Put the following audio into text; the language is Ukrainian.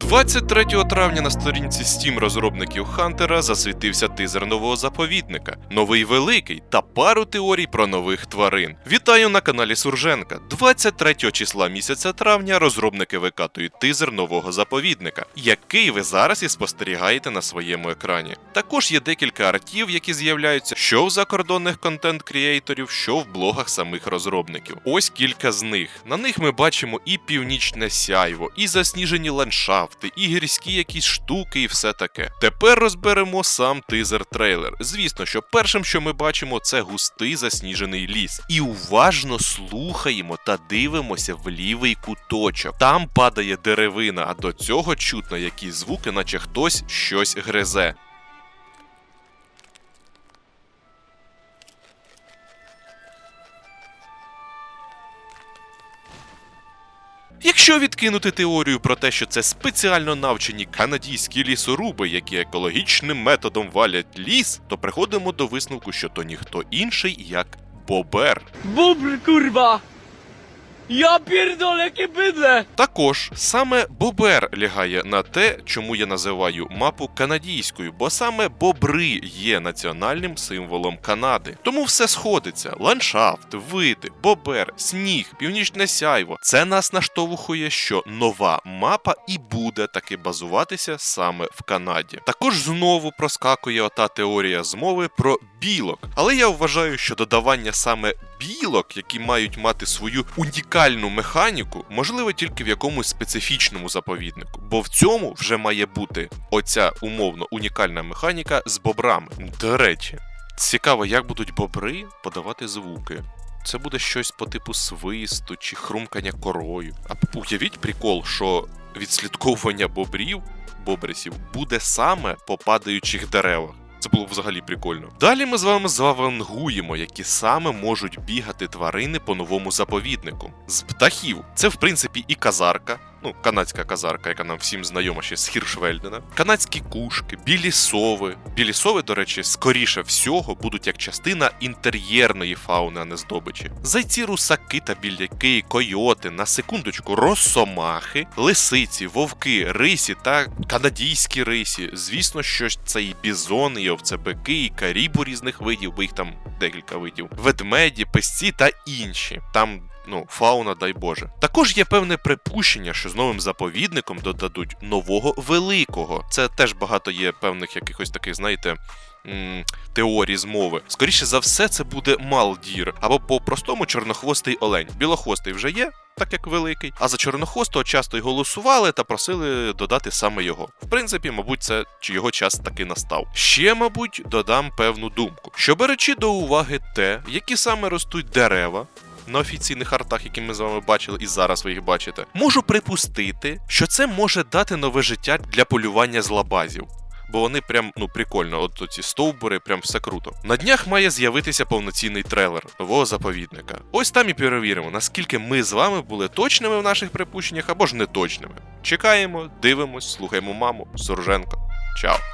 23 травня на сторінці Steam розробників Хантера засвітився тизер нового заповідника, новий великий та пару теорій про нових тварин. Вітаю на каналі Сурженка. 23 числа місяця травня розробники викатують тизер нового заповідника, який ви зараз і спостерігаєте на своєму екрані. Також є декілька артів, які з'являються що в закордонних контент-кріейторів, що в блогах самих розробників. Ось кілька з них. На них ми бачимо і північне сяйво, і засніжені ландшафти, і гірські якісь штуки, і все таке. Тепер розберемо сам тизер-трейлер. Звісно, що першим, що ми бачимо, це густий засніжений ліс. І уважно слухаємо та дивимося в лівий куточок. Там падає деревина, а до цього чутно якісь звуки, наче хтось щось гризе. Якщо відкинути теорію про те, що це спеціально навчені канадійські лісоруби, які екологічним методом валять ліс, то приходимо до висновку, що то ніхто інший, як Бобер. Бобр, kurwa! Pierdolę, jakie bydle! Також саме Бобер лягає на те, чому я називаю мапу канадійською, бо саме бобри є національним символом Канади. Тому все сходиться: ландшафт, види, бобер, сніг, північне сяйво. Це нас наштовхує, що нова мапа і буде таки базуватися саме в Канаді. Також знову проскакує ота теорія змови про білок. Але я вважаю, що додавання саме білок, які мають мати свою унікальну механіку, можливо тільки в якомусь специфічному заповіднику, бо в цьому вже має бути оця умовно унікальна механіка з бобрами. До речі, цікаво, як будуть бобри подавати звуки. Це буде щось по типу свисту чи хрумкання корою. А уявіть прикол, що відслідковування бобрів, бобрисів, буде саме по падаючих деревах. Це було взагалі прикольно. Далі ми з вами завангуємо, які саме можуть бігати тварини по новому заповіднику. З птахів це, в принципі, і казарка, ну, канадська казарка, яка нам всім знайома ще з Хіршвельдена, канадські кушки, білі сови. Білі сови, до речі, скоріше всього будуть як частина інтер'єрної фауни, а не здобичі. Зайці, русаки та біляки, койоти, на секундочку, росомахи, лисиці, вовки, рисі та канадійські рисі. Звісно, що це і бізони, і овцебики, і карібу різних видів, бо їх там декілька видів, ведмеді, песці та інші. Там Ну, фауна, дай Боже. Також є певне припущення, що з новим заповідником додадуть нового великого. Це теж багато є певних якихось таких, знаєте. м, Теорій змови. Скоріше за все, це буде Малдір, або по-простому чорнохвостий олень. Білохвостий вже є, так як великий. А за чорнохвостого часто й голосували та просили додати саме його. В принципі, мабуть, це чи його час таки настав. Ще, мабуть, додам певну думку, що беручи до уваги те, які саме ростуть дерева, на офіційних артах, які ми з вами бачили, і зараз ви їх бачите, можу припустити, що це може дати нове життя для полювання з лабазів. Бо вони прям ну прикольно, от ці стовбури, прям все круто. На днях має з'явитися повноцінний трейлер нового заповідника. Ось там і перевіримо, наскільки ми з вами були точними в наших припущеннях або ж неточними. Чекаємо, дивимось, слухаємо маму, Сурженко. Чао.